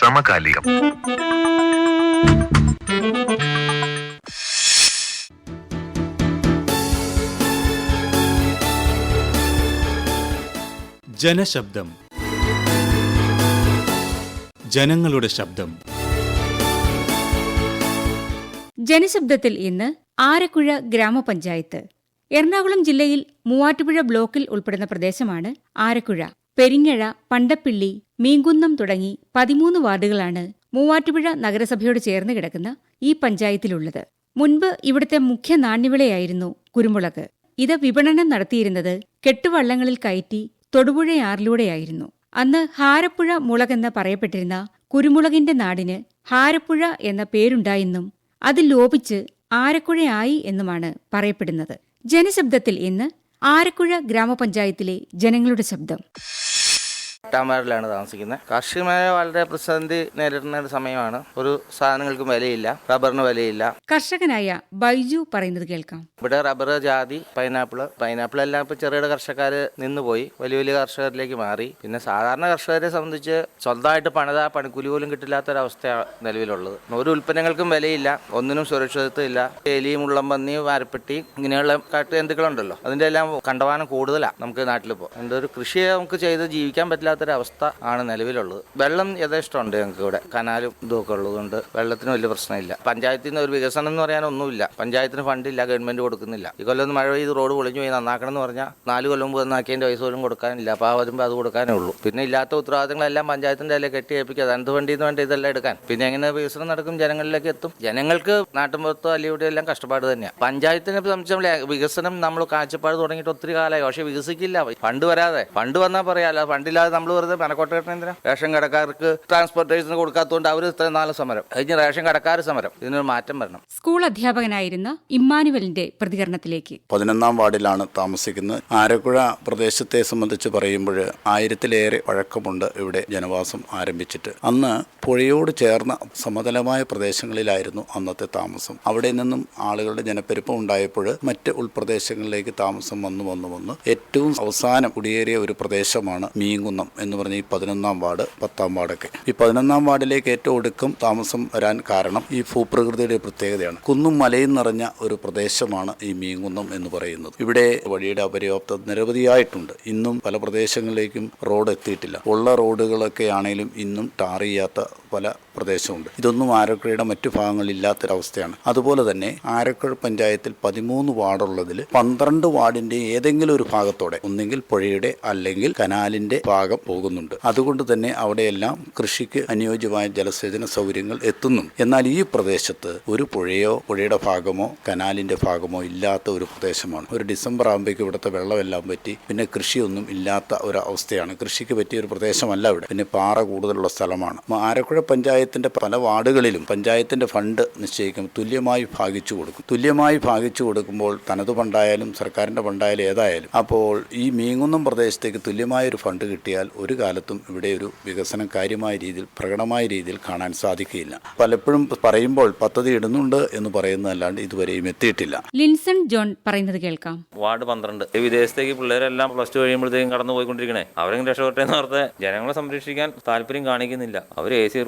സമകാലികം. ജനശബ്ദം. ജനങ്ങളുടെ ശബ്ദം. ജനശബ്ദത്തിൽ ഇന്ന് ആരക്കുഴ ഗ്രാമപഞ്ചായത്ത്. എറണാകുളം ജില്ലയിൽ മൂവാറ്റുപുഴ ബ്ലോക്കിൽ ഉൾപ്പെടുന്ന പ്രദേശമാണ് ആരക്കുഴ. പെരിങ്ങഴ പണ്ടപ്പിള്ളി മീങ്കുന്നം തുടങ്ങി പതിമൂന്ന് വാർഡുകളാണ് മൂവാറ്റുപുഴ നഗരസഭയോട് ചേർന്ന് കിടക്കുന്ന ഈ പഞ്ചായത്തിലുള്ളത്. മുൻപ് ഇവിടുത്തെ മുഖ്യ നാണ്യവിളയായിരുന്നു കുരുമുളക്. ഇത് വിപണനം നടത്തിയിരുന്നത് കെട്ടുവള്ളങ്ങളിൽ കയറ്റി തൊടുപുഴയാറിലൂടെയായിരുന്നു. അന്ന് ഹാരപ്പുഴ മുളകെന്ന് പറയപ്പെട്ടിരുന്ന കുരുമുളകിന്റെ നാടിന് ഹാരപ്പുഴ എന്ന പേരുണ്ടായെന്നും അത് ലോപിച്ച് ആരക്കുഴയായി എന്നുമാണ് പറയപ്പെടുന്നത്. ജനശബ്ദത്തിൽ ഇന്ന് ആരക്കുഴ ഗ്രാമപഞ്ചായത്തിലെ ജനങ്ങളുടെ ശബ്ദം. ടാമാറിലാണ് താമസിക്കുന്നത്. കാർഷിക മേഖല വളരെ പ്രതിസന്ധി നേരിടുന്ന ഒരു സമയമാണ്. ഒരു സാധനങ്ങൾക്കും വിലയില്ല റബ്ബറിന് വിലയില്ല. കർഷകനായ ബൈജു പറയുന്നത് കേൾക്കാം. ഇവിടെ റബ്ബർ ജാതി പൈനാപ്പിൾ പൈനാപ്പിൾ എല്ലാം ഇപ്പോൾ ചെറുകിട കർഷകർ നിന്നുപോയി വലിയ വലിയ കർഷകരിലേക്ക് മാറി. പിന്നെ സാധാരണ കർഷകരെ സംബന്ധിച്ച് സ്വന്തമായിട്ട് പണിത പണിക്കൂലി പോലും കിട്ടില്ലാത്തൊരവസ്ഥയാണ് നിലവിലുള്ളത്. ഒരു ഉൽപ്പന്നങ്ങൾക്കും വിലയില്ല ഒന്നിനും സുരക്ഷിതത്വം ഇല്ല. എലി മുള്ളംപന്നി വാരപ്പെട്ടി ഇങ്ങനെയുള്ള കാട്ടു ജന്തുക്കളുണ്ടല്ലോ. അതിന്റെ എല്ലാം കണ്ടവാനം കൂടുതലാണ് നമുക്ക് നാട്ടിലിപ്പോൾ എന്തൊരു കൃഷിയെ കൃഷി നമുക്ക് ചെയ്ത് ജീവിക്കാൻ പറ്റില്ലാത്തൊരവസ്ഥ ആണ് നിലവിലുള്ളത്. വെള്ളം യഥേഷ്ടമുണ്ട് ഞങ്ങൾക്ക് ഇവിടെ. കനാലും ഇതൊക്കെ ഉള്ളതുകൊണ്ട് വെള്ളത്തിന് വലിയ പ്രശ്നമില്ല. പഞ്ചായത്തിൽ നിന്ന് ഒരു വികസനം എന്ന് പറയാനൊന്നുമില്ല പഞ്ചായത്തിന് ഫണ്ടില്ല ഗവൺമെന്റ് കൊടുക്കുന്നില്ല. ഈ കൊല്ലം മഴ പെയ്ത് റോഡ് പൊളിഞ്ഞു പോയി നന്നാക്കണം എന്ന് പറഞ്ഞാൽ നാല് കൊല്ലം മുമ്പ് നന്നാക്കിയതിന്റെ പൈസ പോലും കൊടുക്കാനില്ല. അപ്പോൾ ആ വരുമ്പോൾ അത് കൊടുക്കാനേ ഉള്ളൂ. പിന്നെ ഇല്ലാത്ത ഉത്തരവാദിത്തങ്ങളെല്ലാം പഞ്ചായത്തിന്റെ അല്ലേ കെട്ടി ഏൽപ്പിക്കുക. അനന്ത് ഫണ്ടിൽ നിന്ന് വേണ്ടി ഇതെല്ലാം എടുക്കാൻ. പിന്നെ എങ്ങനെ വികസനം നടക്കും? ജനങ്ങളിലേക്ക് എത്തും. ജനങ്ങൾക്ക് നാട്ടുമ്പുറത്തോ അല്ലെങ്കിൽ എല്ലാം കഷ്ടപ്പാട് തന്നെയാണ് പഞ്ചായത്തിനെ സംബന്ധിച്ച് വികസനം നമ്മൾ കാഴ്ചപ്പാട് തുടങ്ങിയിട്ട് ഒത്തിരി കാലമായി. പക്ഷേ വികസിക്കില്ല. ഫണ്ട് വരാതെ. ഫണ്ട് വന്നാൽ പറയാല്ല ഫണ്ടില്ലാതെ നമ്മൾ വെറുതെ മെനക്കോട്ട് കിട്ടണ എന്തിനാ? റേഷൻ കടക്കാർക്ക് ട്രാൻസ്പോർട്ടേഷന് കൊടുക്കാത്തതുകൊണ്ട് അവർ ഇത്രയും നാല് സമരം. കഴിഞ്ഞ റേഷൻ കടക്കാർ സമരം. ഇതിനൊരു മാറ്റം വരണം. സ്കൂൾ അധ്യാപകനായിരുന്ന ഇമ്മാനുവലിന്റെ പ്രതികരണത്തിലേക്ക്. പതിനൊന്നാം വാർഡിലാണ് താമസിക്കുന്നത്. ആരക്കുഴ പ്രദേശത്തെ സംബന്ധിച്ച് പറയുമ്പോൾ ആയിരത്തിലേറെ വഴക്കമുണ്ട് ഇവിടെ ജനവാസം ആരംഭിച്ചിട്ട്. അന്ന് പുഴയോട് ചേർന്ന സമതലമായ പ്രദേശങ്ങളിലായിരുന്നു അന്നത്തെ താമസം. അവിടെ നിന്നും ആളുകളുടെ ജനപ്പെരുപ്പം ഉണ്ടായപ്പോൾ മറ്റ് ഉൾപ്രദേശങ്ങളിലേക്ക് താമസം വന്നു വന്നു വന്ന്. ഏറ്റവും അവസാനം കുടിയേറിയ ഒരു പ്രദേശമാണ് മീങ്കുന്നം എന്ന് പറഞ്ഞ ഈ പതിനൊന്നാം വാർഡ് പത്താം വാർഡൊക്കെ. ഈ പതിനൊന്നാം വാർഡിലേക്ക് ഏറ്റവും ഒടുക്കം താമസം വരാൻ കാരണം ഈ ഭൂപ്രകൃതിയുടെ പ്രത്യേകതയാണ്. കുന്നും മലയും നിറഞ്ഞ ഒരു പ്രദേശമാണ് ഈ മീങ്കുന്നം എന്ന് പറയുന്നത്. ഇവിടെ വഴിയുടെ അപര്യാപ്തത നിരവധിയായിട്ടുണ്ട്. ഇന്നും പല പ്രദേശങ്ങളിലേക്കും റോഡ് എത്തിയിട്ടില്ല. ഉള്ള റോഡുകളൊക്കെ ആണെങ്കിലും ഇന്നും ടാർ ചെയ്യാത്ത പല പ്രദേശമുണ്ട്. ഇതൊന്നും ആരക്കുഴയുടെ മറ്റു ഭാഗങ്ങളിൽ ഇല്ലാത്തൊരവസ്ഥയാണ് അതുപോലെ തന്നെ ആരക്കുഴ പഞ്ചായത്തിൽ പതിമൂന്ന് വാർഡുള്ളതിൽ പന്ത്രണ്ട് വാർഡിന്റെ ഏതെങ്കിലും ഒരു ഭാഗത്തോടെ ഒന്നെങ്കിൽ പുഴയുടെ അല്ലെങ്കിൽ കനാലിന്റെ ഭാഗം പോകുന്നുണ്ട്. അതുകൊണ്ട് തന്നെ അവിടെയെല്ലാം കൃഷിക്ക് അനുയോജ്യമായ ജലസേചന സൗകര്യങ്ങൾ എത്തുന്നു. എന്നാൽ ഈ പ്രദേശത്ത് ഒരു പുഴയോ പുഴയുടെ ഭാഗമോ കനാലിന്റെ ഭാഗമോ ഇല്ലാത്ത ഒരു പ്രദേശമാണ്. ഒരു ഡിസംബർ ആകുമ്പോഴേക്കും ഇവിടുത്തെ വെള്ളമെല്ലാം പറ്റി പിന്നെ കൃഷിയൊന്നും ഇല്ലാത്ത ഒരു അവസ്ഥയാണ്. കൃഷിക്ക് പറ്റിയ ഒരു പ്രദേശമല്ല ഇവിടെ. പിന്നെ പാറ കൂടുതലുള്ള സ്ഥലമാണ്. ആരക്കുഴ പഞ്ചായത്തിന്റെ പല വാർഡുകളിലും പഞ്ചായത്തിന്റെ ഫണ്ട് നിശ്ചയിക്കും തുല്യമായി ഭാഗിച്ചു കൊടുക്കും. തുല്യമായി ഭാഗിച്ചു കൊടുക്കുമ്പോൾ തനത് ഫണ്ടായാലും സർക്കാരിന്റെ ഫണ്ടായാലും ഏതായാലും അപ്പോൾ ഈ മീങ്ങുന്നം പ്രദേശത്തേക്ക് തുല്യമായ ഒരു ഫണ്ട് കിട്ടിയാൽ ഒരു കാലത്തും ഇവിടെ ഒരു വികസനം കാര്യമായ രീതിയിൽ പ്രകടമായ രീതിയിൽ കാണാൻ സാധിക്കുകയില്ല. പലപ്പോഴും പറയുമ്പോൾ പദ്ധതി ഇടുന്നുണ്ട് എന്ന് പറയുന്നതല്ലാണ്ട് ഇതുവരെയും എത്തിയിട്ടില്ല. ലിൻസൺ ജോൺ പറയുന്നത് കേൾക്കാം. വാർഡ് പന്ത്രണ്ട്. ഈ വിദേശത്തേക്ക് പിള്ളേരെല്ലാം പ്ലസ് ടു കഴിയുമ്പോഴത്തേക്കും കടന്നു പോയിക്കൊണ്ടിരിക്കണേ അവരെങ്കിലും രക്ഷപ്പെട്ടെന്ന് പറഞ്ഞ ജനങ്ങളെ സംരക്ഷിക്കാൻ താല്പര്യം കാണിക്കുന്നില്ല. അവർ എ സി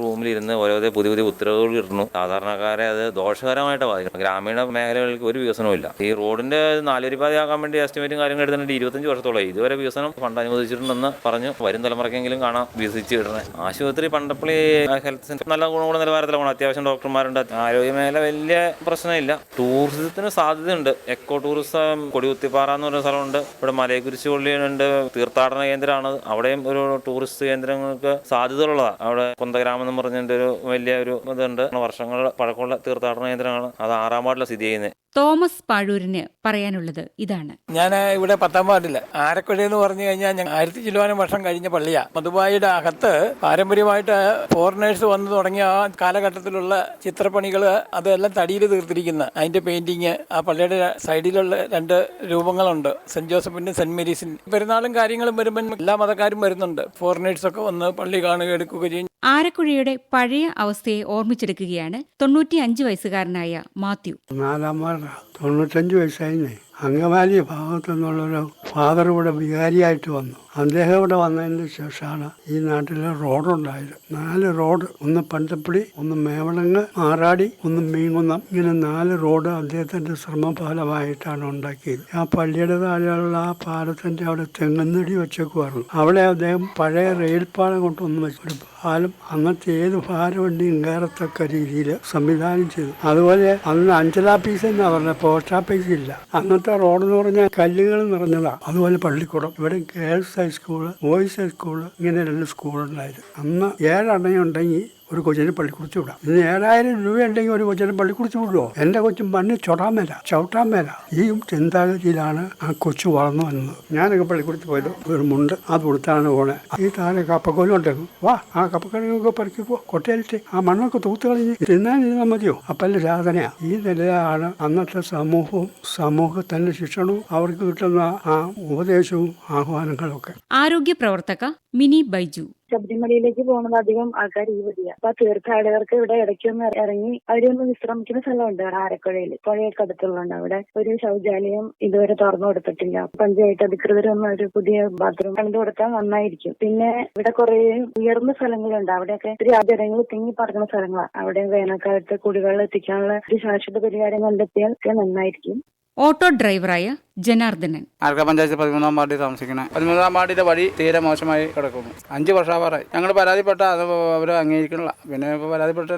റൂമിലിരുന്ന് ഓരോ പുതിയ പുതിയ ഉത്തരവുകൾ ഇടുന്നു. സാധാരണക്കാരെ അത് ദോഷകരമായിട്ട് ബാധിക്കണം ഗ്രാമീണ മേഖലകൾക്ക് ഒരു വികസനവും ഇല്ല. ഈ റോഡിന്റെ നാലുവരിപ്പാതയാക്കാൻ വേണ്ടി എസ്റ്റിമേറ്റും കാര്യങ്ങൾ എടുത്തിട്ടുണ്ട് ഇരുപത്തഞ്ച് വർഷത്തോളം ഇതുവരെ വികസനം ഫണ്ട് അനുവദിച്ചിട്ടുണ്ടെന്ന് പറഞ്ഞു. വരും തലമുറക്കെങ്കിലും കാണാം വികസിച്ച് കിട്ടണേ ആശുപത്രി പണ്ടപ്പള്ളി ഹെൽത്ത് സെന്റർ നല്ല ഗുണ നിലവാരത്തിലാണ്. അത്യാവശ്യം ഡോക്ടർമാരുണ്ട്. ആരോഗ്യ മേഖല വലിയ പ്രശ്നമില്ല. ടൂറിസത്തിന് സാധ്യതയുണ്ട്. എക്കോ ടൂറിസം കൊടികുത്തിപ്പാറ എന്ന് പറയുന്ന സ്ഥലമുണ്ട്. ഇവിടെ മലയക്കുരിശ് പള്ളിയുണ്ട്. തീർത്ഥാടന കേന്ദ്രമാണ്. അവിടെയും ഒരു ടൂറിസ്റ്റ് കേന്ദ്രങ്ങൾക്ക് സാധ്യതയുള്ളതാണ് അവിടെ കൊന്തഗ്രാമം എന്ന് പറഞ്ഞിട്ട് ഒരു വലിയ ഒരു ഇതുണ്ട്. വർഷങ്ങളുടെ പഴക്കമുള്ള തീർത്ഥാടന കേന്ദ്രമാണ്. അത് ആറാം വാർഡിലാണ് സ്ഥിതി ചെയ്യുന്നത്. തോമസ് പാഴൂരിന് പറയാനുള്ളത് ഇതാണ്. ഞാൻ ഇവിടെ പത്താം വാർഡിൽ. ആരക്കുഴ എന്ന് പറഞ്ഞു കഴിഞ്ഞാൽ ഞാൻ ആയിരത്തി ചില്ലുവാനും വർഷം കഴിഞ്ഞ പള്ളിയാ. മധുബായിയുടെ അകത്ത് പാരമ്പര്യമായിട്ട് ഫോറിനേഴ്സ് വന്നു തുടങ്ങിയ ആ കാലഘട്ടത്തിലുള്ള ചിത്രപ്പണികൾ അതെല്ലാം തടിയിൽ തീർത്തിരിക്കുന്ന. അതിന്റെ പെയിന്റിങ് ആ പള്ളിയുടെ സൈഡിലുള്ള രണ്ട് രൂപങ്ങളുണ്ട്. സെന്റ് ജോസഫിന്റെ സെന്റ് മേരീസിന്റെ പെരുന്നാളും കാര്യങ്ങളും വരുമ്പോൾ എല്ലാ മതക്കാരും വരുന്നുണ്ട്. ഫോറിനേഴ്സ് ഒക്കെ വന്ന് പള്ളി കാണുക എടുക്കുക ചെയ്യും. ആരക്കുഴയുടെ പഴയ അവസ്ഥയെ ഓർമ്മിച്ചെടുക്കുകയാണ് തൊണ്ണൂറ്റിയഞ്ച് വയസ്സുകാരനായ മാത്യു. നാലാം വാർഡ 对了？同我真就来呢。അങ്കമാലി ഭാഗത്തു നിന്നുള്ളൊരു ഫാദർ ഇവിടെ വികാരിയായിട്ട് വന്നു. അദ്ദേഹം ഇവിടെ വന്നതിന് ശേഷമാണ് ഈ നാട്ടിൽ റോഡുണ്ടായത്. നാല് റോഡ് ഒന്ന് പണ്ടപ്പടി ഒന്ന് മേവളങ്ങ് മാറാടി ഒന്ന് മീങ്കുന്നം ഇങ്ങനെ നാല് റോഡ് അദ്ദേഹത്തിന്റെ ശ്രമഫലമായിട്ടാണ് ഉണ്ടാക്കിയത്. ആ പള്ളിയുടെ താഴെയുള്ള ആ പാലത്തിന്റെ അവിടെ തെങ്ങുന്നടി വെച്ചേക്കുമായിരുന്നു അവിടെ അദ്ദേഹം പഴയ റെയിൽ പാലം കൊണ്ടുവന്ന് വെച്ചു ഒരു പാലം അന്നത്തെ ഏത് ഭാരവണ്ടിയും കയറത്തക്ക രീതിയിൽ സംവിധാനം ചെയ്തു. അതുപോലെ അന്ന് അഞ്ചലാപ്പീസ് എന്നാ പറഞ്ഞ പോസ്റ്റ് ഓഫീസ് ഇല്ല. അന്നത്തെ റോഡ് എന്ന് പറഞ്ഞാൽ കല്ലുകൾ നിറഞ്ഞതാ. അതുപോലെ പള്ളിക്കൂടം. ഇവിടെ ഗേൾസ് ഹൈസ്കൂൾ ബോയ്സ് ഹൈസ്കൂൾ ഇങ്ങനെ രണ്ട് സ്കൂളുണ്ടായിരുന്നു. അന്ന് ഏഴെണ്ണയുണ്ടെങ്കിൽ ഒരു കൊച്ചിനെ പള്ളിക്കുറിച്ച് വിടാം. ഇന്ന് ഏഴായിരം രൂപ ഉണ്ടെങ്കിൽ ഒരു കൊച്ചിനെ പള്ളിക്കുറിച്ച് വിടുമോ എന്റെ കൊച്ചും മണ്ണിൽ ചൊടാൻ മേല ചവിട്ടാൻ മേല ഈ ചിന്താഗതിയിലാണ് ആ കൊച്ചു വളർന്നു വന്നത്. ഞാനൊക്കെ പള്ളിക്കുറിച്ച് പോയത് ഒരു മുണ്ട് അത് കൊടുത്താണ് പോണേ ഈ താഴെ കപ്പക്കോലും ഉണ്ടെങ്കിൽ വാ ആ കപ്പക്കോലൊക്കെ പറിക്കുമ്പോൾ കൊട്ടയിലിട്ട് ആ മണ്ണൊക്കെ തൂത്ത് കളഞ്ഞ് തിന്നാനിരുന്നാൽ മതിയോ? അപ്പല്ല സാധനയാ ഈ നിലയാണ് അന്നത്തെ സമൂഹവും സമൂഹത്തിന്റെ ശിക്ഷണവും അവർക്ക് കിട്ടുന്ന ആ ഉപദേശവും ആഹ്വാനങ്ങളും ഒക്കെ ആരോഗ്യ പ്രവർത്തക മിനി ബൈജു. ശബരിമലയിലേക്ക് പോകുന്നത് അധികം ആൾക്കാർ ഈ വഴിയാണ് അപ്പൊ തീർത്ഥാടകർക്ക് ഇവിടെ ഇടയ്ക്കൊന്ന് ഇറങ്ങി അവരൊന്ന് വിശ്രമിക്കുന്ന സ്ഥലമുണ്ട് ആരക്കുഴയിൽ. പുഴയൊക്കെ അടുത്തുള്ളതുണ്ട് അവിടെ ഒരു ശൗചാലയം ഇതുവരെ തുറന്നു കൊടുത്തിട്ടില്ല. പഞ്ചായത്ത് അധികൃതരൊന്നും ഒരു പുതിയ ബാത്റൂം കണ്ടു കൊടുത്താൽ നന്നായിരിക്കും. പിന്നെ ഇവിടെ കുറെ ഉയർന്ന സ്ഥലങ്ങളുണ്ട്. അവിടെയൊക്കെ ഒത്തിരി ആചാരങ്ങൾ തിങ്ങി പറക്കുന്ന സ്ഥലങ്ങളാണ് അവിടെ വേനൽക്കാലത്ത് കുടിവെള്ളം എത്തിക്കാനുള്ള ഒരു ശാശ്വത പരിഹാരം കണ്ടെത്തിയാൽ ഒക്കെ നന്നായിരിക്കും. ഓട്ടോ ഡ്രൈവറായ ജനാർദ്ദനൻ. ആർക്ക പഞ്ചായത്ത് പതിമൂന്നാം വാർഡിൽ താമസിക്കുന്നത് പതിമൂന്നാം വാർഡിന്റെ വഴി തീരെ മോശമായി കിടക്കുന്നു. അഞ്ച് വർഷാവാറായി. ഞങ്ങൾ പരാതിപ്പെട്ട അത് അവർ അംഗീകരിക്കണില്ല. പിന്നെ ഇപ്പോൾ പരാതിപ്പെട്ട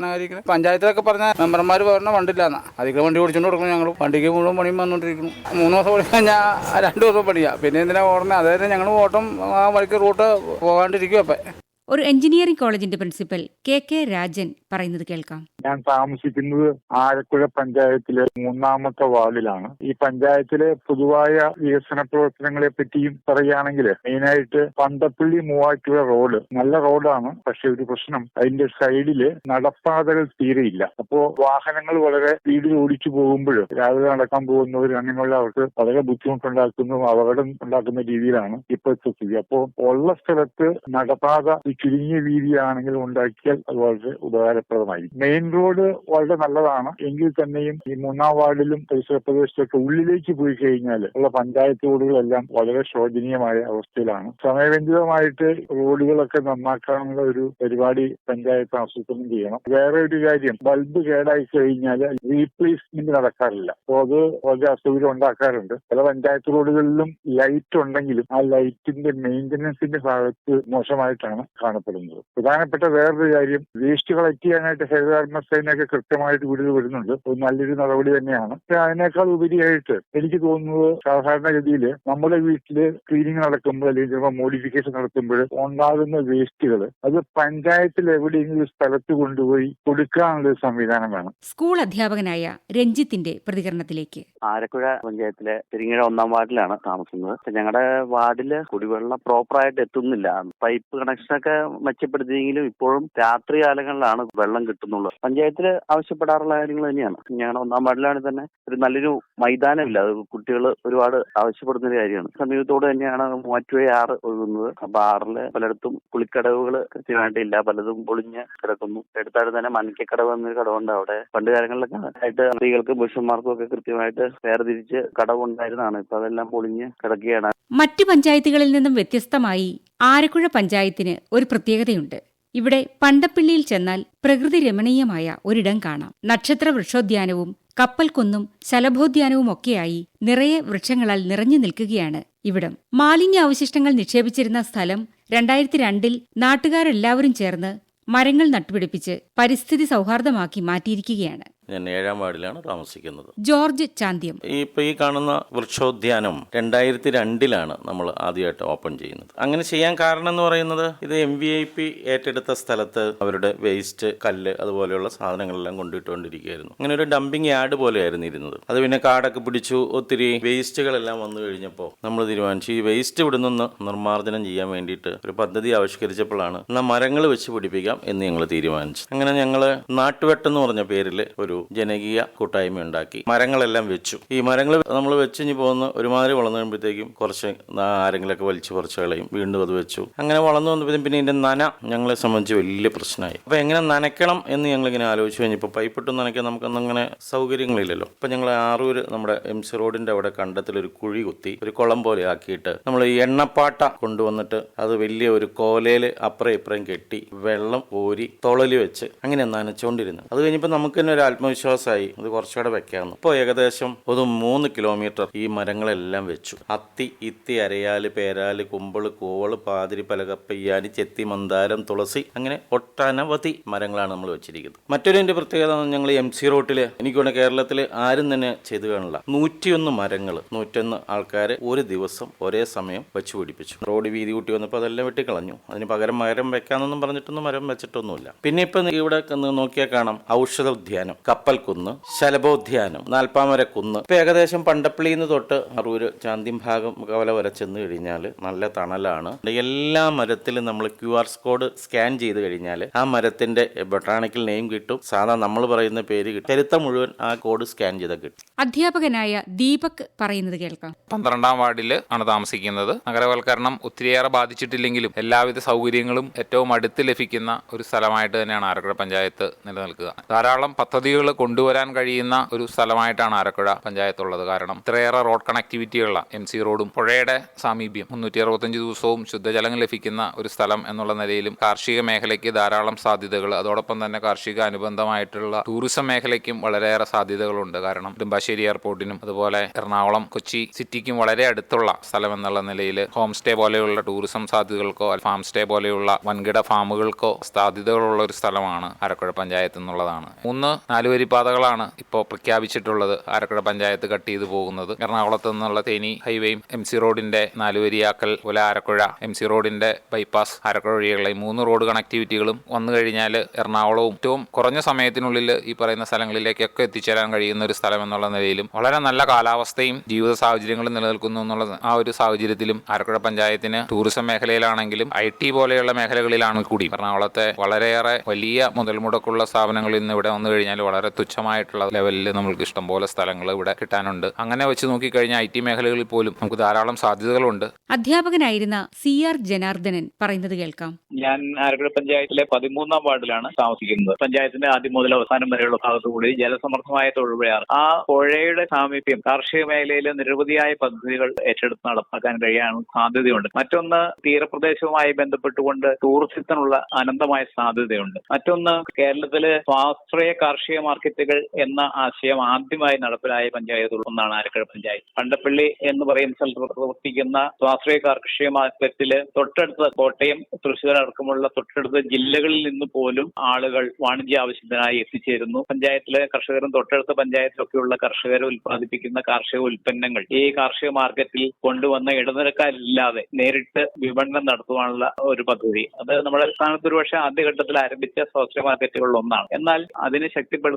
പഞ്ചായത്തിലൊക്കെ പറഞ്ഞ മെമ്പർമാർ പറഞ്ഞ വണ്ടില്ലാന്ന അധികം വണ്ടി ഓടിച്ചുകൊണ്ട് കൊടുക്കും ഞങ്ങൾ വണ്ടിക്ക് മുഴുവൻ പണിയും വന്നുകൊണ്ടിരിക്കുന്നു മൂന്ന് ദിവസം ഓടി കഴിഞ്ഞാൽ രണ്ട് ദിവസം പണിയാ. പിന്നെ എന്തിനാ ഓടണേ? അതായത് ഞങ്ങൾ ഓട്ടം ആ വഴിക്ക് റൂട്ട് പോകാണ്ടിരിക്കും അപ്പം ഒരു എഞ്ചിനീയറിംഗ് കോളേജിന്റെ പ്രിൻസിപ്പൽ കെ കെ രാജൻ പറയുന്നത് കേൾക്കാം. ഞാൻ താമസിക്കുന്നത് ആലപ്പുഴ പഞ്ചായത്തിലെ മൂന്നാമത്തെ വാർഡിലാണ്. ഈ പഞ്ചായത്തിലെ പൊതുവായ വികസന പ്രവർത്തനങ്ങളെ പറ്റിയും പറയുകയാണെങ്കിൽ മെയിനായിട്ട് പന്തപ്പള്ളി മൂവാറ്റുപുഴ റോഡ് നല്ല റോഡാണ് പക്ഷെ ഒരു പ്രശ്നം അതിന്റെ സൈഡിൽ നടപ്പാതകൾ തീരെയില്ല. അപ്പോ വാഹനങ്ങൾ വളരെ സ്പീഡിൽ ഓടിച്ചു പോകുമ്പോൾ രാവിലെ നടക്കാൻ പോകുന്നവർ അങ്ങനെയുള്ള അവർക്ക് വളരെ ബുദ്ധിമുട്ടുണ്ടാക്കുന്നു അപകടം ഉണ്ടാക്കുന്ന രീതിയിലാണ് ഇപ്പോഴത്തെ സ്ഥിതി. അപ്പോ ഉള്ള സ്ഥലത്ത് നടപ്പാത ചുരുങ്ങിയ വീതിയാണെങ്കിൽ ഉണ്ടാക്കിയാൽ അത് വളരെ ഉപകാരപ്രദമായിരിക്കും. മെയിൻ റോഡ് വളരെ നല്ലതാണ്. എങ്കിൽ തന്നെയും ഈ മൂന്നാം വാർഡിലും പരിസര പ്രദേശത്തൊക്കെ ഉള്ളിലേക്ക് പോയി കഴിഞ്ഞാൽ ഉള്ള പഞ്ചായത്ത് റോഡുകളെല്ലാം വളരെ ശോചനീയമായ അവസ്ഥയിലാണ്. സമയബന്ധിതമായിട്ട് റോഡുകളൊക്കെ നന്നാക്കാനുള്ള ഒരു പരിപാടി പഞ്ചായത്ത് ആസൂത്രണം ചെയ്യണം. വേറെ ഒരു കാര്യം ബൾബ് കേടായി കഴിഞ്ഞാൽ റീപ്ലേസ്മെന്റ് നടക്കാറില്ല. അപ്പോൾ അത് വളരെ അസൗകര്യം ഉണ്ടാക്കാറുണ്ട്. പല പഞ്ചായത്ത് റോഡുകളിലും ലൈറ്റ് ഉണ്ടെങ്കിലും ആ ലൈറ്റിന്റെ മെയിന്റനൻസിന്റെ ഭാഗത്ത് മോശമായിട്ടാണ് കാണപ്പെടുന്നത്. പ്രധാനപ്പെട്ട വേറൊരു കാര്യം വേസ്റ്റ് കളക്ട് ചെയ്യാനായിട്ട് ഹരിതകർമ്മ സേനയൊക്കെ കൃത്യമായിട്ട് വിടുതൽ വരുന്നുണ്ട്. ഒരു നല്ലൊരു നടപടി തന്നെയാണ്. പക്ഷെ അതിനേക്കാൾ ഉപരിയായിട്ട് എനിക്ക് തോന്നുന്നത് സാധാരണഗതിയിൽ നമ്മുടെ വീട്ടിൽ ക്ലീനിങ് നടക്കുമ്പോൾ അല്ലെങ്കിൽ ചിലപ്പോൾ മോഡിഫിക്കേഷൻ നടത്തുമ്പോൾ ഉണ്ടാകുന്ന വേസ്റ്റുകൾ അത് പഞ്ചായത്തിൽ എവിടെയെങ്കിലും സ്ഥലത്ത് കൊണ്ടുപോയി കൊടുക്കാനുള്ള ഒരു സംവിധാനം വേണം. സ്കൂൾ അധ്യാപകനായ രഞ്ജിത്തിന്റെ പ്രതികരണത്തിലേക്ക്. ആലക്കുഴ പഞ്ചായത്തിലെ പെരിങ്ങഴ ഒന്നാം വാർഡിലാണ് താമസിക്കുന്നത്. പക്ഷെ ഞങ്ങളുടെ വാർഡിൽ കുടിവെള്ളം പ്രോപ്പറായിട്ട് എത്തുന്നില്ല. പൈപ്പ് കണക്ഷനൊക്കെ മെച്ചപ്പെടുത്തിയെങ്കിലും ഇപ്പോഴും രാത്രി കാലങ്ങളിലാണ് വെള്ളം കിട്ടുന്നുള്ളത്. പഞ്ചായത്തിൽ ആവശ്യപ്പെടാറുള്ള കാര്യങ്ങൾ തന്നെയാണ്. ഞങ്ങളുടെ ഒന്നാം വാർഡിലാണ് തന്നെ ഒരു നല്ലൊരു മൈതാനമില്ല. അത് കുട്ടികൾ ഒരുപാട് ആവശ്യപ്പെടുന്ന ഒരു കാര്യമാണ്. സമീപത്തോട് തന്നെയാണ് മൂവാറ്റുപുഴ ആറ് ഒഴുകുന്നത്. അപ്പൊ ആറിൽ പലയിടത്തും കുളിക്കടവുകൾ കൃത്യമായിട്ടില്ല പലതും പൊളിഞ്ഞ് കിടക്കുന്നു. എടുത്താട് തന്നെ മണിക്കക്കടവ് എന്നൊരു കടവുണ്ട്. അവിടെ പണ്ട് കാലങ്ങളിലൊക്കെ ആയിട്ട് സ്ത്രീകൾക്കും പുരുഷന്മാർക്കും ഒക്കെ കൃത്യമായിട്ട് വേർതിരിച്ച് കടവുണ്ടായിരുന്നതാണ്. ഇപ്പൊ അതെല്ലാം പൊളിഞ്ഞ് കിടക്കുകയാണ്. മറ്റു പഞ്ചായത്തുകളിൽ നിന്നും വ്യത്യസ്തമായി ആരക്കുഴ പഞ്ചായത്തിന് ഒരു പ്രത്യേകതയുണ്ട്. ഇവിടെ പണ്ടപ്പിള്ളിയിൽ ചെന്നാൽ പ്രകൃതി രമണീയമായ ഒരിടം കാണാം. നക്ഷത്ര വൃക്ഷോദ്യാനവും കപ്പൽക്കുന്നും ശലഭോദ്യാനവും ഒക്കെയായി നിറയെ വൃക്ഷങ്ങളാൽ നിറഞ്ഞു നിൽക്കുകയാണ് ഇവിടം. മാലിന്യ അവശിഷ്ടങ്ങൾ നിക്ഷേപിച്ചിരുന്ന സ്ഥലം രണ്ടായിരത്തി രണ്ടിൽ നാട്ടുകാരെല്ലാവരും ചേർന്ന് മരങ്ങൾ നട്ടുപിടിപ്പിച്ച് പരിസ്ഥിതി സൗഹാർദ്ദമാക്കി മാറ്റിയിരിക്കുകയാണ്. ഞാൻ ഏഴാം വാർഡിലാണ് താമസിക്കുന്നത്. ജോർജ് ചാന്ത്യം. ഇപ്പൊ ഈ കാണുന്ന വൃക്ഷോദ്യാനം രണ്ടായിരത്തി രണ്ടിലാണ് നമ്മൾ ആദ്യമായിട്ട് ഓപ്പൺ ചെയ്യുന്നത്. അങ്ങനെ ചെയ്യാൻ കാരണം എന്ന് പറയുന്നത് ഇത് എം വി ഐ പി ഏറ്റെടുത്ത സ്ഥലത്ത് അവരുടെ വേസ്റ്റ് കല്ല് അതുപോലെയുള്ള സാധനങ്ങളെല്ലാം കൊണ്ടിട്ടുകൊണ്ടിരിക്കുകയായിരുന്നു അങ്ങനെ ഒരു ഡംപിങ് യാർഡ് പോലെയായിരുന്നു ഇരുന്നത്. അത് പിന്നെ കാടൊക്കെ പിടിച്ചു ഒത്തിരി വേസ്റ്റുകളെല്ലാം വന്നു കഴിഞ്ഞപ്പോൾ നമ്മൾ തീരുമാനിച്ചു ഈ വേസ്റ്റ് ഇവിടെ നിന്ന് നിർമ്മാർജനം ചെയ്യാൻ വേണ്ടിയിട്ട് ഒരു പദ്ധതി ആവിഷ്കരിച്ചപ്പോഴാണ് എന്നാൽ മരങ്ങൾ വെച്ച് പിടിപ്പിക്കാം എന്ന് ഞങ്ങൾ തീരുമാനിച്ചു. അങ്ങനെ ഞങ്ങൾ നാട്ടുവെട്ടെന്ന് പറഞ്ഞ പേരിൽ ഒരു ഒരു ജനകീയ കൂട്ടായ്മ ഉണ്ടാക്കി. മരങ്ങളെല്ലാം വെച്ചു. ഈ മരങ്ങൾ നമ്മൾ വെച്ച് ഇനി പോകുന്ന ഒരുമാതിരി വളർന്നു കഴിയുമ്പോഴത്തേക്കും കുറച്ച് ആരെങ്കിലൊക്കെ വലിച്ചു കുറച്ച് കളയും. വീണ്ടും അത് വെച്ചു. അങ്ങനെ വളർന്നു വന്നപ്പോഴത്തേക്കും പിന്നെ ഇതിന്റെ നന ഞങ്ങളെ സംബന്ധിച്ച് വലിയ പ്രശ്നമായി. അപ്പൊ എങ്ങനെ നനയ്ക്കണം എന്ന് ഞങ്ങൾ ഇങ്ങനെ ആലോചിച്ച് കഴിഞ്ഞപ്പോൾ പൈപ്പിട്ട് നനയ്ക്കാൻ നമുക്കൊന്നും അങ്ങനെ സൗകര്യങ്ങളില്ലല്ലോ. അപ്പൊ ഞങ്ങൾ ആറൂര് നമ്മുടെ എം സി റോഡിന്റെ അവിടെ കണ്ടത്തിൽ ഒരു കുഴി കുത്തി ഒരു കുളം പോലെ ആക്കിയിട്ട് നമ്മൾ എണ്ണപ്പാട്ട കൊണ്ടുവന്നിട്ട് അത് വലിയ ഒരു കോലയിൽ അപ്പുറം ഇപ്പുറം കെട്ടി വെള്ളം കോരി തുളലി വെച്ച് അങ്ങനെ നനച്ചുകൊണ്ടിരുന്നു അത് കഴിഞ്ഞപ്പോൾ നമുക്ക് തന്നെ ഒരു ആത്മവിശ്വാസമായി അത് കുറച്ചുകൂടെ വെക്കാമെന്ന്. ഇപ്പോൾ ഏകദേശം ഒരു മൂന്ന് കിലോമീറ്റർ ഈ മരങ്ങളെല്ലാം വെച്ചു. അത്തി ഇത്തി അരയാൽ പേരാൽ കുമ്പൾ കൂവൾ പാതിരി പലകപ്പയ്യാനി ചെത്തി മന്ദാരം തുളസി അങ്ങനെ ഒട്ടനവധി മരങ്ങളാണ് നമ്മൾ വെച്ചിരിക്കുന്നത്. മറ്റൊരു എന്റെ പ്രത്യേകത ഞങ്ങൾ എം സി റോട്ടിൽ എനിക്ക് തോന്നുന്നു കേരളത്തിൽ ആരും തന്നെ ചെയ്തു കാണില്ല നൂറ്റിയൊന്ന് മരങ്ങൾ നൂറ്റൊന്ന് ആൾക്കാർ ഒരു ദിവസം ഒരേ സമയം വെച്ച് പിടിപ്പിച്ചു. റോഡ് വീതി കൂട്ടി വന്നപ്പോൾ അതെല്ലാം വെട്ടിക്കളഞ്ഞു. അതിന് പകരം മരം വെക്കാമെന്നൊന്നും പറഞ്ഞിട്ടൊന്നും മരം വെച്ചിട്ടൊന്നുമില്ല. പിന്നെ ഇപ്പം ഇവിടെ നോക്കിയാൽ കാണാം ഔഷധ ഉദ്യാനം കപ്പൽ കുന്ന് ശലഭോദ്യാനം നാൽപ്പാമര കുന്ന് ഇപ്പൊ ഏകദേശം പണ്ടപ്പള്ളിയിൽ നിന്ന് തൊട്ട് അറൂര് ചാന്തിം ഭാഗം കവല വരെ ചെന്ന് കഴിഞ്ഞാൽ നല്ല തണലാണ്. എല്ലാ മരത്തിലും നമ്മൾ ക്യു ആർ കോഡ് സ്കാൻ ചെയ്ത് കഴിഞ്ഞാൽ ആ മരത്തിന്റെ ബൊട്ടാണിക്കൽ നെയിം കിട്ടും. സാധാ നമ്മൾ പറയുന്ന പേര് കിട്ടും. ചരിത്രം മുഴുവൻ ആ കോഡ് സ്കാൻ ചെയ്താൽ കിട്ടും. അധ്യാപകനായ ദീപക് പറയുന്നത് കേൾക്കാം. പന്ത്രണ്ടാം വാർഡിൽ ആണ് താമസിക്കുന്നത്. നഗരവൽക്കരണം ഒത്തിരിയേറെ ബാധിച്ചിട്ടില്ലെങ്കിലും എല്ലാവിധ സൗകര്യങ്ങളും ഏറ്റവും അടുത്ത് ലഭിക്കുന്ന ഒരു സ്ഥലമായിട്ട് തന്നെയാണ് ആരക്കുഴ പഞ്ചായത്ത് നിലനിൽക്കുക. ധാരാളം പദ്ധതികൾ കൊണ്ടുവരാൻ കഴിയുന്ന ഒരു സ്ഥലമായിട്ടാണ് ആരക്കുഴ പഞ്ചായത്ത് ഉള്ളത് കാരണം ഇത്രയേറെ റോഡ് കണക്ടിവിറ്റിയുള്ള എം സി റോഡും പുഴയുടെ സാമീപ്യം മുന്നൂറ്റി അറുപത്തഞ്ച് ദിവസവും ശുദ്ധജലം ലഭിക്കുന്ന ഒരു സ്ഥലം എന്നുള്ള നിലയിലും കാർഷിക മേഖലയ്ക്ക് ധാരാളം സാധ്യതകൾ അതോടൊപ്പം തന്നെ കാർഷിക അനുബന്ധമായിട്ടുള്ള ടൂറിസം മേഖലയ്ക്കും വളരെയേറെ സാധ്യതകളുണ്ട്. കാരണം നെടുമ്പാശ്ശേരി എയർപോർട്ടിനും അതുപോലെ എറണാകുളം കൊച്ചി സിറ്റിക്കും വളരെ അടുത്തുള്ള സ്ഥലം എന്നുള്ള നിലയിൽ ഹോം സ്റ്റേ പോലെയുള്ള ടൂറിസം സാധ്യതകൾക്കോ ഫാം സ്റ്റേ പോലെയുള്ള വൻകിട ഫാമുകൾക്കോ സാധ്യതകളുള്ള ഒരു സ്ഥലമാണ് ആരക്കുഴ പഞ്ചായത്ത് എന്നുള്ളതാണ്. മൂന്ന് നാലുവരി പാതകളാണ് ഇപ്പോൾ പ്രഖ്യാപിച്ചിട്ടുള്ളത്. ആരക്കട പഞ്ചായത്ത് കട്ട് ചെയ്തു പോകുന്നത്. എറണാകുളത്ത് നിന്നുള്ള തേനി ഹൈവേയും എം സി റോഡിന്റെ നാലുവരിയാക്കൽ പോലെ ആരക്കുഴ എം സി റോഡിന്റെ ബൈപ്പാസ് ആരക്കുഴ വഴികളെ മൂന്ന് റോഡ് കണക്ടിവിറ്റികളും വന്നു കഴിഞ്ഞാൽ എറണാകുളവും ഏറ്റവും കുറഞ്ഞ സമയത്തിനുള്ളിൽ ഈ പറയുന്ന സ്ഥലങ്ങളിലേക്കൊക്കെ എത്തിച്ചേരാൻ കഴിയുന്ന ഒരു സ്ഥലം എന്നുള്ള നിലയിലും വളരെ നല്ല കാലാവസ്ഥയും ജീവിത സാഹചര്യങ്ങളും നിലനിൽക്കുന്നു എന്നുള്ള ആ ഒരു സാഹചര്യത്തിലും ആരക്കുഴ പഞ്ചായത്തിന് ടൂറിസം മേഖലയിലാണെങ്കിലും ഐ ടി പോലെയുള്ള മേഖലകളിലാണ് കൂടി. എറണാകുളത്തെ വളരെയേറെ വലിയ മുതൽ മുടക്കുള്ള സ്ഥാപനങ്ങളിൽ നിന്ന് ഇവിടെ വന്നു കഴിഞ്ഞാൽ വളരെ തുച്ഛമായിട്ടുള്ള ലെവലിൽ നമുക്ക് ഇഷ്ടംപോലെ സ്ഥലങ്ങൾ ഇവിടെ കിട്ടാനുണ്ട്. അങ്ങനെ വെച്ച് നോക്കിക്കഴിഞ്ഞാൽ ഐ ടി മേഖലകളിൽ പോലും നമുക്ക് ധാരാളം സാധ്യതകളുണ്ട്. അധ്യാപകനായിരുന്ന സി ആർ ജനാർദ്ദനൻ പറയുന്നത് കേൾക്കാം. ഞാൻ ആരക്കുഴ പഞ്ചായത്തിലെ പതിമൂന്നാം വാർഡിലാണ് താമസിക്കുന്നത്. പഞ്ചായത്തിന്റെ ആദ്യം മുതൽ അവസാനം വരെയുള്ള ഭാഗത്തുകൂടി ജലസമൃദ്ധമായ തൊഴുപുഴയാണ് ആ പുഴയുടെ സാമീപ്യം കാർഷിക മേഖലയിലെ നിരവധിയായ പദ്ധതികൾ ഏറ്റെടുത്ത് നടപ്പാക്കാൻ കഴിയാൻ സാധ്യതയുണ്ട്. മറ്റൊന്ന് തീരപ്രദേശവുമായി ബന്ധപ്പെട്ടുകൊണ്ട് ടൂറിസത്തിനുള്ള അനന്തമായ സാധ്യതയുണ്ട്. മറ്റൊന്ന് കേരളത്തിലെ സ്വാശ്രയ കാർഷിക മാർക്കറ്റുകൾ എന്ന ആശയം ആദ്യമായി നടപ്പിലായ പഞ്ചായത്തുകൾ ഒന്നാണ് ആരക്കഴ പഞ്ചായത്ത്. പണ്ടപ്പള്ളി എന്ന് പറയുന്ന സ്ഥലത്ത് പ്രവർത്തിക്കുന്ന സ്വാശ്രയ കാർഷിക മാർക്കറ്റിൽ തൊട്ടടുത്ത കോട്ടയം തൃശ്ശൂർ അടക്കമുള്ള തൊട്ടടുത്ത ജില്ലകളിൽ നിന്ന് പോലും ആളുകൾ വാണിജ്യ ആവശ്യത്തിനായി എത്തിച്ചേരുന്നു. പഞ്ചായത്തിലെ കർഷകരും തൊട്ടടുത്ത പഞ്ചായത്തിലൊക്കെയുള്ള കർഷകർ ഉൽപ്പാദിപ്പിക്കുന്ന കാർഷിക ഉൽപ്പന്നങ്ങൾ ഈ കാർഷിക മാർക്കറ്റിൽ കൊണ്ടുവന്ന ഇടനിലക്കാരില്ലാതെ നേരിട്ട് വിപണനം നടത്തുവാനുള്ള ഒരു പദ്ധതി. അത് നമ്മുടെ സ്ഥാനത്ത് ഒരുപക്ഷെ ആദ്യഘട്ടത്തിൽ ആരംഭിച്ച സ്വാശ്രയ മാർക്കറ്റുകളിൽ ഒന്നാണ്. എന്നാൽ അതിനെ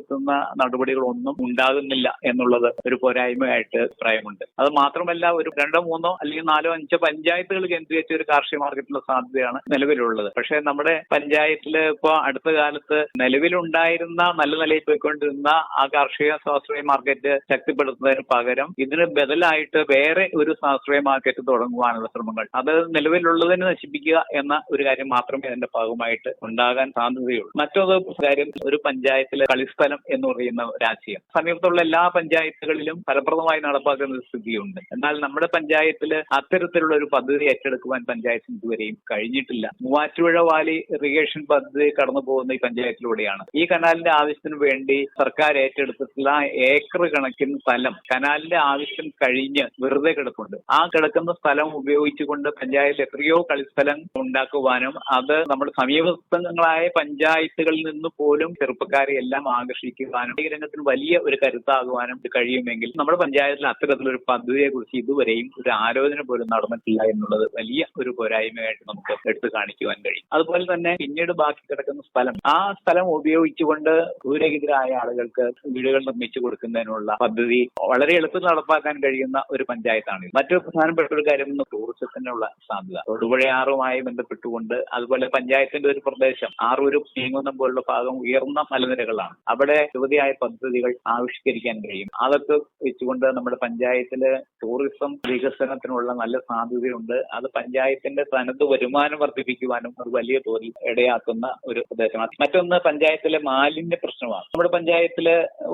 ശക്തിപ്പെടുത്തുന്ന നടപടികളൊന്നും ഉണ്ടാകുന്നില്ല എന്നുള്ളത് ഒരു പോരായ്മയായിട്ട് അഭിപ്രായമുണ്ട് അത് മാത്രമല്ല ഒരു രണ്ടോ മൂന്നോ അല്ലെങ്കിൽ നാലോ അഞ്ചോ പഞ്ചായത്തുകൾ കേന്ദ്രീകരിച്ച ഒരു കാർഷിക മാർക്കറ്റിലുള്ള സാധ്യതയാണ് നിലവിലുള്ളത്. പക്ഷേ നമ്മുടെ പഞ്ചായത്തിൽ ഇപ്പോൾ അടുത്ത കാലത്ത് നിലവിലുണ്ടായിരുന്ന നല്ല നിലയിൽ പോയിക്കൊണ്ടിരുന്ന ആ കാർഷിക സ്വാശ്രയ മാർക്കറ്റ് ശക്തിപ്പെടുത്തുന്നതിന് പകരം ഇതിന് ബദലായിട്ട് വേറെ ഒരു സ്വാശ്രയ മാർക്കറ്റ് തുടങ്ങുവാനുള്ള ശ്രമങ്ങൾ. അത് നിലവിലുള്ളതിനെ നശിപ്പിക്കുക എന്ന ഒരു കാര്യം മാത്രമേ അതിന്റെ ഭാഗമായിട്ട് ഉണ്ടാകാൻ സാധ്യതയുള്ളൂ. മറ്റൊരു കാര്യം ഒരു പഞ്ചായത്തിലെ കളിസ്ഥലം എന്ന് പറയുന്ന ആശയം സമീപത്തുള്ള എല്ലാ പഞ്ചായത്തുകളിലും ഫലപ്രദമായി നടപ്പാക്കുന്ന സ്ഥിതിയുണ്ട്. എന്നാൽ നമ്മുടെ പഞ്ചായത്തിൽ അത്തരത്തിലുള്ള ഒരു പദ്ധതി ഏറ്റെടുക്കുവാൻ പഞ്ചായത്തിന് ഇതുവരെയും കഴിഞ്ഞിട്ടില്ല. മൂവാറ്റുപുഴ വാലി ഇറിഗേഷൻ പദ്ധതി കടന്നു പോകുന്ന ഈ പഞ്ചായത്തിലൂടെയാണ്. ഈ കനാലിന്റെ ആവശ്യത്തിന് വേണ്ടി സർക്കാർ ഏറ്റെടുത്തിട്ടുള്ള ഏക്കർ കണക്കിന് സ്ഥലം കനാലിന്റെ ആവശ്യം കഴിഞ്ഞ് വെറുതെ കിടപ്പുണ്ട്. ആ കിടക്കുന്ന സ്ഥലം ഉപയോഗിച്ചുകൊണ്ട് പഞ്ചായത്തിൽ എത്രയോ കളിസ്ഥലം ഉണ്ടാക്കുവാനും അത് നമ്മുടെ സമീപസ്ഥങ്ങളായ പഞ്ചായത്തുകളിൽ നിന്ന് പോലും ചെറുപ്പക്കാരെ എല്ലാം ആകർഷിക്കുവാനും ഈ രംഗത്തിന് വലിയ ഒരു കരുത്താകുവാനും കഴിയുമെങ്കിൽ നമ്മുടെ പഞ്ചായത്തിൽ അത്തരത്തിലൊരു പദ്ധതിയെ കുറിച്ച് ഇതുവരെയും ഒരു ആലോചന പോലും നടന്നിട്ടില്ല എന്നുള്ളത് വലിയ ഒരു പോരായ്മയായിട്ട് നമുക്ക് എടുത്തു കാണിക്കുവാൻ കഴിയും. അതുപോലെ തന്നെ പിന്നീട് ബാക്കി കിടക്കുന്ന സ്ഥലം. ആ സ്ഥലം ഉപയോഗിച്ചുകൊണ്ട് ഭൂരഹിതരായ ആളുകൾക്ക് വീടുകൾ നിർമ്മിച്ചു കൊടുക്കുന്നതിനുള്ള പദ്ധതി വളരെ എളുപ്പത്തിൽ നടപ്പാക്കാൻ കഴിയുന്ന ഒരു പഞ്ചായത്താണ്. മറ്റൊരു പ്രധാനപ്പെട്ട ഒരു കാര്യം ടൂറിസത്തിനുള്ള സാധ്യത. തൊടുപുഴയാറുമായി ബന്ധപ്പെട്ടുകൊണ്ട് അതുപോലെ പഞ്ചായത്തിന്റെ ഒരു പ്രദേശം ആറൂരും നീങ്ങുന്നം പോലുള്ള ഭാഗം ഉയർന്ന മലനിരകളാണ്. അവിടെ അവിടെ യുവതിയായ പദ്ധതികൾ ആവിഷ്കരിക്കാൻ കഴിയും. അതൊക്കെ വെച്ചുകൊണ്ട് നമ്മുടെ പഞ്ചായത്തിൽ ടൂറിസം വികസനത്തിനുള്ള നല്ല സാധ്യതയുണ്ട്. അത് പഞ്ചായത്തിന്റെ തനത് വരുമാനം വർദ്ധിപ്പിക്കുവാനും അത് വലിയ തോതിൽ ഇടയാക്കുന്ന ഒരു പ്രദേശമാണ്. മറ്റൊന്ന് പഞ്ചായത്തിലെ മാലിന്യ പ്രശ്നമാണ്. നമ്മുടെ പഞ്ചായത്തിൽ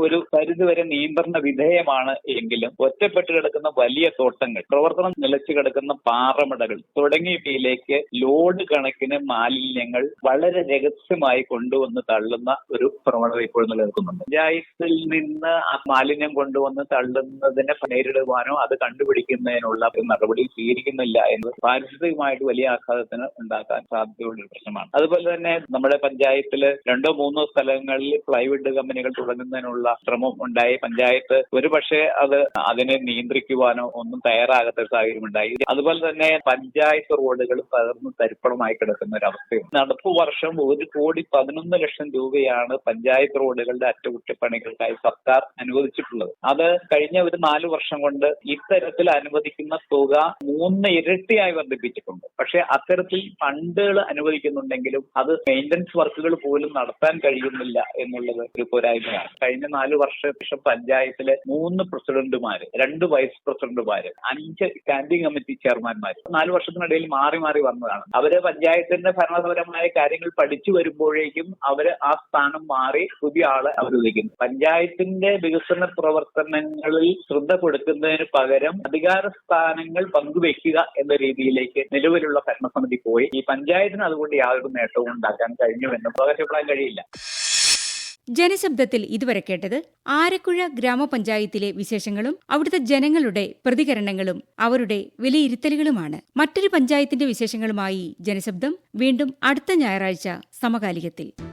ഒരു പരിധിവരെ നിയന്ത്രണ വിധേയമാണ് എങ്കിലും ഒറ്റപ്പെട്ട് കിടക്കുന്ന വലിയ തോട്ടങ്ങൾ പ്രവർത്തനം നിലച്ചു കിടക്കുന്ന പാറമടകൾ തുടങ്ങിയവയിലേക്ക് ലോഡ് കണക്കിന് മാലിന്യങ്ങൾ വളരെ രഹസ്യമായി കൊണ്ടുവന്ന് തള്ളുന്ന ഒരു പ്രവണത ഇപ്പോൾ നിലനിൽക്കുന്നുണ്ട് പഞ്ചായത്തിൽ നിന്ന് മാലിന്യം കൊണ്ടുവന്ന് തള്ളുന്നതിനെ നേരിടുവാനോ അത് കണ്ടുപിടിക്കുന്നതിനുള്ള നടപടി സ്വീകരിക്കുന്നില്ല എന്നത് പാരിസ്ഥിതികമായിട്ട് വലിയ ആഘാതത്തിന് ഉണ്ടാക്കാൻ സാധ്യതയുള്ള ഒരു പ്രശ്നമാണ്. അതുപോലെ തന്നെ നമ്മുടെ പഞ്ചായത്തിൽ രണ്ടോ മൂന്നോ സ്ഥലങ്ങളിൽ പ്ലൈവുഡ് കമ്പനികൾ തുടങ്ങുന്നതിനുള്ള ശ്രമം ഉണ്ടായി. പഞ്ചായത്ത് ഒരു പക്ഷേ അത് അതിനെ നിയന്ത്രിക്കുവാനോ ഒന്നും തയ്യാറാകാത്ത ഒരു സാഹചര്യം ഉണ്ടായി. അതുപോലെ തന്നെ പഞ്ചായത്ത് റോഡുകൾ തകർന്ന് തരിപ്പണമായി കിടക്കുന്ന ഒരു അവസ്ഥയുണ്ട് നടപ്പ് വർഷം ഒരു കോടി പതിനൊന്ന് ലക്ഷം രൂപയാണ് പഞ്ചായത്ത് റോഡുകളുടെ അറ്റകുറ്റപ്പണികൾക്കായി സർക്കാർ അനുവദിച്ചിട്ടുള്ളത്. അത് കഴിഞ്ഞ ഒരു നാല് വർഷം കൊണ്ട് ഇത്തരത്തിൽ അനുവദിക്കുന്ന തുക മൂന്ന് ഇരട്ടിയായി വർദ്ധിപ്പിച്ചിട്ടുണ്ട്. പക്ഷെ അത്തരത്തിൽ ഫണ്ടുകൾ അനുവദിക്കുന്നുണ്ടെങ്കിലും അത് മെയിന്റനൻസ് വർക്കുകൾ പോലും നടത്താൻ കഴിയുന്നില്ല എന്നുള്ളത് ഒരു പോരായ്മയാണ്. കഴിഞ്ഞ നാല് വർഷം പഞ്ചായത്തിലെ മൂന്ന് പ്രസിഡന്റുമാര് രണ്ട് വൈസ് പ്രസിഡന്റുമാര് അഞ്ച് സ്റ്റാൻഡിംഗ് കമ്മിറ്റി ചെയർമാൻമാര് നാല് വർഷത്തിനിടയിൽ മാറി മാറി വന്നതാണ്. അവർ പഞ്ചായത്തിന്റെ ഭരണപരമായ കാര്യങ്ങൾ പഠിച്ചു വരുമ്പോഴേക്കും അവർ ആ സ്ഥാനം മാറി പുതിയ ആളെ അവതരിക്കുന്നു പഞ്ചായത്തിന്റെ വികസന പ്രവർത്തനങ്ങളിൽ ശ്രദ്ധ കൊടുക്കുന്നതിന് പകരം അധികാര സ്ഥാനങ്ങൾ പങ്കുവെക്കുക എന്ന രീതിയിലേക്ക് നിലവിലുള്ള ഭരണസമിതി പോയി. ഈ പഞ്ചായത്തിന് അതുകൊണ്ട് യാതൊരു നേട്ടവും ഉണ്ടാക്കാൻ കഴിഞ്ഞു എന്ന് അവകാശപ്പെടാൻ കഴിയില്ല. ജനശബ്ദത്തിൽ ഇതുവരെ കേട്ടത് ആരക്കുഴ ഗ്രാമപഞ്ചായത്തിലെ വിശേഷങ്ങളും അവിടുത്തെ ജനങ്ങളുടെ പ്രതികരണങ്ങളും അവരുടെ വിലയിരുത്തലുകളുമാണ്. മറ്റൊരു പഞ്ചായത്തിന്റെ വിശേഷങ്ങളുമായി ജനശബ്ദം. വീണ്ടും അടുത്ത ഞായറാഴ്ച സമകാലികത്തിൽ.